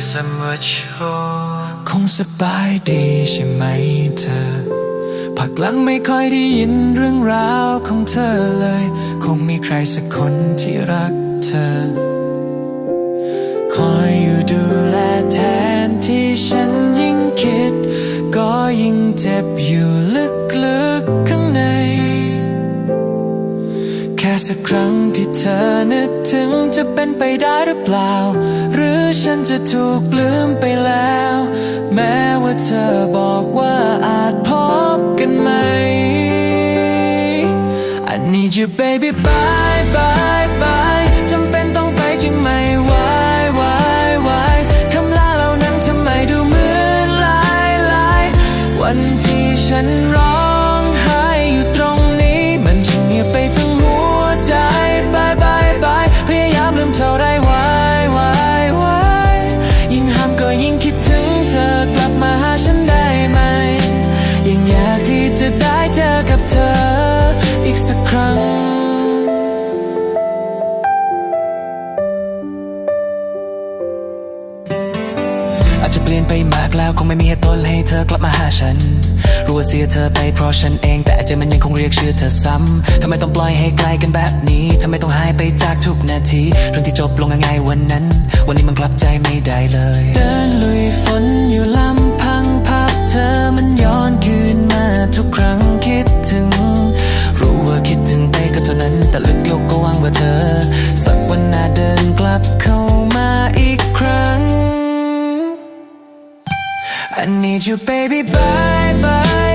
so much more คงสบายดีใช่ไหมเธอ พักหลังไม่ค่อยได้ยินเรื่องราวของเธอเลย คงมีใครสักคนที่รักเธอ คอยอยู่ดูแลแทนที่ฉันยิ่งคิด ก็ยิ่งเจ็บอยู่ลึกๆข้างใน แค่สักครั้งที่เธอนึกถึงจะเป็นไปได้หรือเปล่า ฉันจะถูกลืมไปแล้ว แม้ว่าเธอบอกว่าอาจพบกันไหม I need you baby bye bye bye จำเป็นต้องไปจึงไม่ไหวไหวไหวคำลาเหล่านั้นทำไมดูเหมือนลายลายวันที่ฉันรอากแล้วคงไม่มีเหตุผลให้เธอกลับมาหาฉัน รู้ว่าเสียเธอไปเพราะฉันเอง แต่ใจมันยังคงเรียกชื่อเธอซ้ำทำไมต้องปล่อยให้ไกลกันแบบนี้ทำไมต้องหายไปจากทุกนาที เรื่องที่จบลงง่ายๆวันนั้น วันนี้มันกลับใจไม่ได้เลยเดินลุย need you baby. Bye bye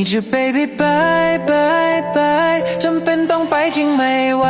need you baby bye bye bye จำเป็นต้องไปจริงไม่ไหว